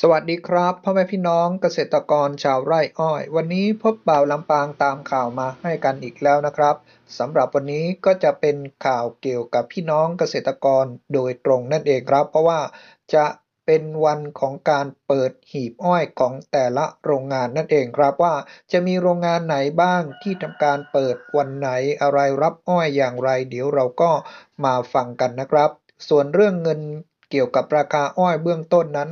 สวัสดีครับพ่อแม่พี่น้องเกษตรกรชาวไร่อ้อย วันนี้พบบ่าวลำปางตามข่าวมาให้กันอีกแล้วนะครับสำหรับวันนี้ก็จะเป็นข่าวเกี่ยวกับพี่น้องเกษตรกรโดยตรงนั่นเองครับ เพราะว่าจะเป็นวันของการเปิดหีบอ้อยของแต่ละโรงงานนั่นเองครับว่าจะมีโรงงานไหนบ้างที่ทำการเปิดวันไหนอะไรรับอ้อยอย่างไร เดี๋ยวเราก็มาฟังกันนะครับ ส่วนเรื่องเงินเกี่ยวกับราคาอ้อยเบื้องต้นนั้น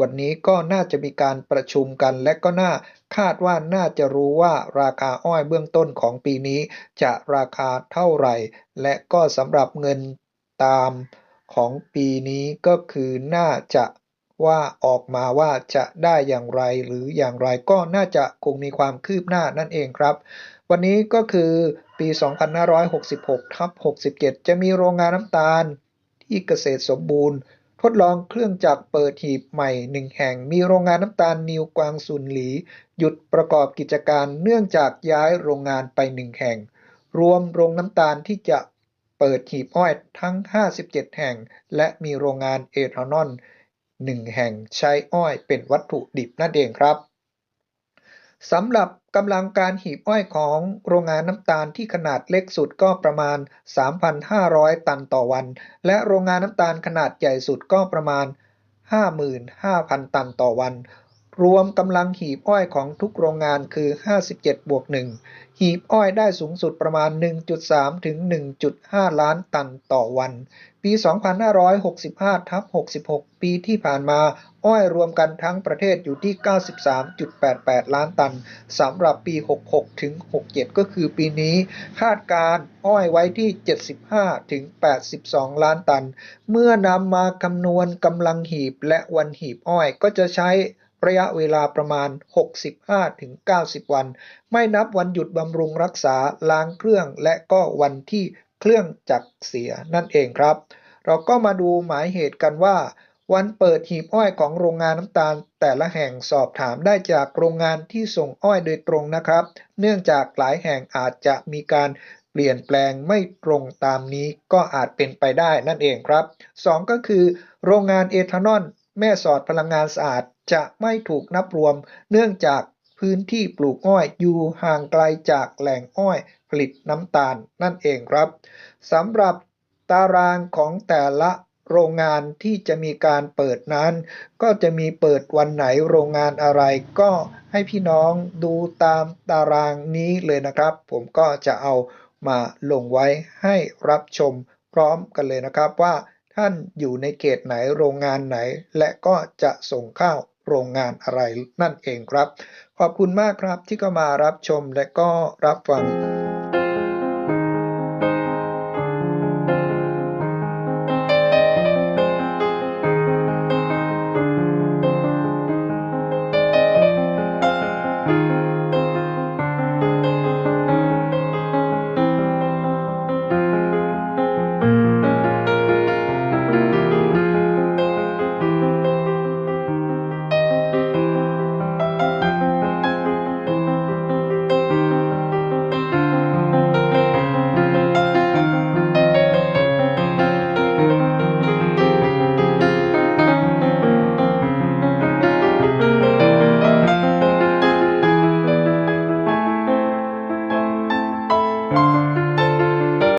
วันนี้ก็น่าจะมีการประชุมกัน และก็น่าคาดว่าน่าจะรู้ว่าราคาอ้อยเบื้องต้นของปีนี้ จะราคาเท่าไหร่ และก็สำหรับเงินตามของปีนี้ก็คือน่าจะว่าออกมาว่าจะได้อย่างไรหรืออย่างไรก็น่าจะคงมีความคืบหน้านั่นเองครับ วันนี้ก็คือปี 2566ทับ67 จะมีโรงงานน้ำตาลที่เกษตรสมบูรณ์ ทดลองเครื่องจักรเปิดหีบใหม่หนึ่งแห่ง มีโรงงานน้ำตาลนิวกวางซุนหลี หยุดประกอบกิจการเนื่องจากย้ายโรงงานไปหนึ่งแห่ง รวมโรงน้ำตาลที่จะเปิดหีบอ้อยทั้ง 57 แห่ง และมีโรงงานเอทานอลหนึ่งแห่งใช้อ้อยเป็นวัตถุดิบนั่นเองครับ สำหรับกำลังการหีบอ้อยของโรงงานน้ำตาลที่ขนาดเล็กสุดก็ประมาณ 3,500 ตันต่อวัน และโรงงานน้ำตาลขนาดใหญ่สุดก็ประมาณ 55,000 ตันต่อวัน รวมกำลังหีบอ้อยของทุกโรงงานคือ 57 บวก 1 หีบอ้อยได้สูงสุดประมาณ 1.3 ถึง 1.5 ล้านตันต่อวัน ปี 2565ทับ66 ปีที่ผ่านมา อ้อยรวมกันทั้งประเทศอยู่ที่ 93.88 ล้านตันสำหรับปี 66 ถึง 67 ก็คือปีนี้ คาดการอ้อยไว้ที่ 75 ถึง 82 ล้านตัน เมื่อนำมาคำนวณกำลังหีบและวันหีบอ้อยก็จะใช้ ระยะเวลาประมาณ 65ถึง90 วัน ไม่นับวันหยุดบำรุงรักษาล้างเครื่องและก็วันที่เครื่องจักรเสียนั่นเองครับ เราก็มาดูหมายเหตุกันว่า วันเปิดหีบอ้อยของโรงงานน้ำตาล แต่ละแห่งสอบถามได้จากโรงงานที่ส่งอ้อยโดยตรงนะครับ เนื่องจากหลายแห่งอาจจะมีการเปลี่ยนแปลงไม่ตรงตามนี้ก็อาจเป็นไปได้นั่นเองครับ 2 ก็คือ โรงงานเอทานอล แม่สอดพลังงานสะอาดจะไม่ถูกนับรวม เนื่องจากพื้นที่ปลูกอ้อยอยู่ห่างไกลจากแหล่งอ้อยผลิตน้ำตาลนั่นเองครับสำหรับตารางของแต่ละโรงงานที่จะมีการเปิดนั้น ก็จะมีเปิดวันไหนโรงงานอะไร ก็ให้พี่น้องดูตามตารางนี้เลยนะครับ ผมก็จะเอามาลงไว้ให้รับชมพร้อมกันเลยนะครับว่า ท่านอยู่ในเขตไหนโรงงานไหน และก็จะส่งข้าวโรงงานอะไรนั่นเองครับ ขอบคุณมากครับที่เข้ามารับชมและก็รับฟัง